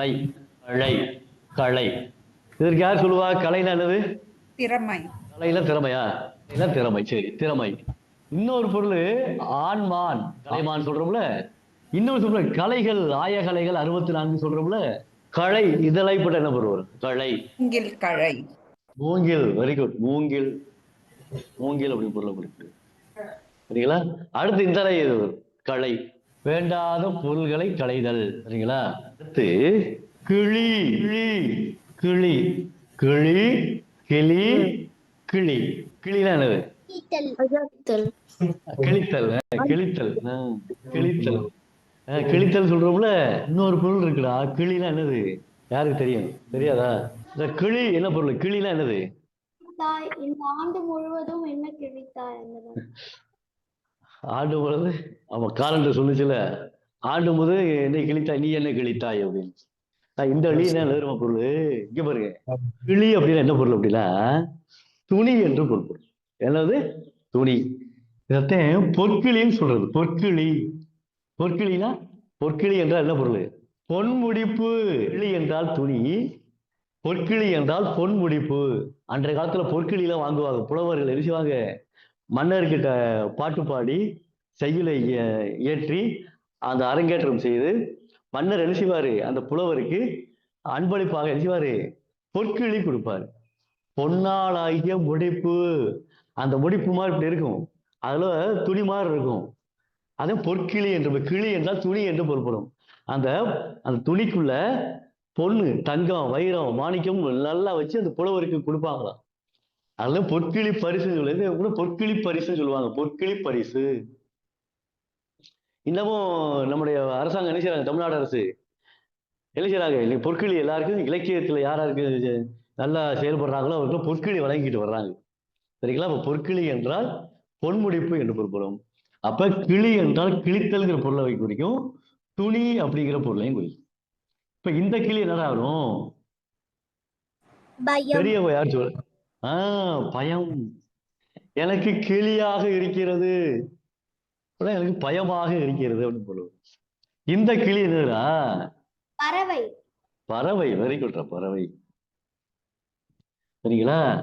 கலை கலை கலை. இதற்கு யார் சொல்லுவா? கலைனா என்னது? திறமை. கலைனா திறமையா? கலைனா திறமை. சரி திறமை. இன்னொரு பொருள் ஆண்மான். கலைமான் சொல்றோம்ல. இன்னொரு சொல்ற கலைகள் ஆய கலைகள் அறுபத்தி நான்கு சொல்றோம்ல களை இதழைப்பட்ட என்ன பொருள்? களை மூங்கில் கழை. மூங்கில் வெரி குட் மூங்கில். மூங்கில் அப்படி பொருள் இருக்கு சரிங்களா? அடுத்து இந்த இது வரும். களை வேண்டாத பொருள்களை களைதல். சரிங்களா? அடுத்து கிளி. கிளி. கிளி. கிளி கிளி கிளினா என்னது? கிழித்தல் கிழித்தல் கிழித்தல் கிழித்தல் சொல்றோம்ல? இன்னொரு பொருள் இருக்குடா. கிளினா என்னது? யாருக்கு தெரியும்? தெரியாதா? இந்த கிளி என்ன பொருள்? கிளினா என்னது? தாய் இந்த ஆண்டு முழுவதும் என்ன கிழித்தாய் என்பது ஆண்டு பொழுது அவன் காலண்டர் சொல்லுச்சுல ஆண்டு முது என்னை கிழித்தாய் நீ என்ன கிழித்தாய் அப்படின்னு. நான் இந்த அழி என்ன எழுதுற பொருள்? இங்க பாருங்க. கிளி அப்படின்னா என்ன பொருள் அப்படின்னா துணி என்று பொருள். பொருள். என்னது? துணி. இதத்தான் பொற்கிளின்னு சொல்றது. பொற்கிளி பொற்கிளினா பொற்கிளி என்றால் என்ன பொருள்? பொன்முடிப்பு கிளி என்றால் துணி. பொற்கிளி என்றால் பொன்முடிப்பு அன்றைய காலத்துல பொற்கிளிலாம் வாங்குவாங்க. புலவர்கள் என்ன செய்வாங்க? மன்னர்கிட்ட பாட்டு பாடி செய்யுளை ஏற்றி இயற்றி அந்த அரங்கேற்றம் செய்து மன்னர் என்ன அந்த புலவருக்கு அன்பளிப்பாக என்ன செய்வாரு? பொற்கிளி கொடுப்பாரு. பொன்னாளாகிய முடிப்பு. அந்த முடிப்பு மாதிரி இப்படி இருக்கும். அதுல துணி மாதிரி இருக்கும். அது பொற்கிளி என்று கிளி என்றால் துணி என்று பொருள்படும். அந்த அந்த துணிக்குள்ள பொண்ணு தங்கம் வைரம் மாணிக்கம் நல்லா வச்சு அந்த புலவருக்கு கொடுப்பாங்களாம். அதெல்லாம் பொற்கிளி பரிசு சொல்லுது கூட பொற்கிளி பரிசு சொல்லுவாங்க. பொற்கிளி பரிசு. இன்னமும் நம்முடைய அரசாங்கம் என்ன செய்றாங்க? தமிழ்நாடு அரசு. என்ன இன்னைக்கு பொற்கிளி எல்லாருக்கும் இலக்கியத்துல யார் யாருக்கு நல்லா செயல்படுறாங்களோ அவருக்கு பொற்கிளி வழங்கிட்டு வர்றாங்க. சரிங்களா? அப்ப பொற்கிளி என்றால் பொன்முடிப்பு என்று பொருள்படும். அப்ப கிளி என்றால் கிழித்தல்ங்கிற பொருளை குறிக்கும். துணி அப்படிங்கிற பொருளையும் குறிக்கும். இப்ப இந்த கிளி என்னடா வரும் பயம். பெரியவங்க யார் சொல் ஆஹ் பயம். எனக்கு கிளியாக இருக்கிறது. எனக்கு பயமாக இருக்கிறது அப்படின்னு சொல்லுவோம் இந்த கிளி என்னடா பறவை. பறவை. வெரி குட்ரா பறவை. சரிங்களா?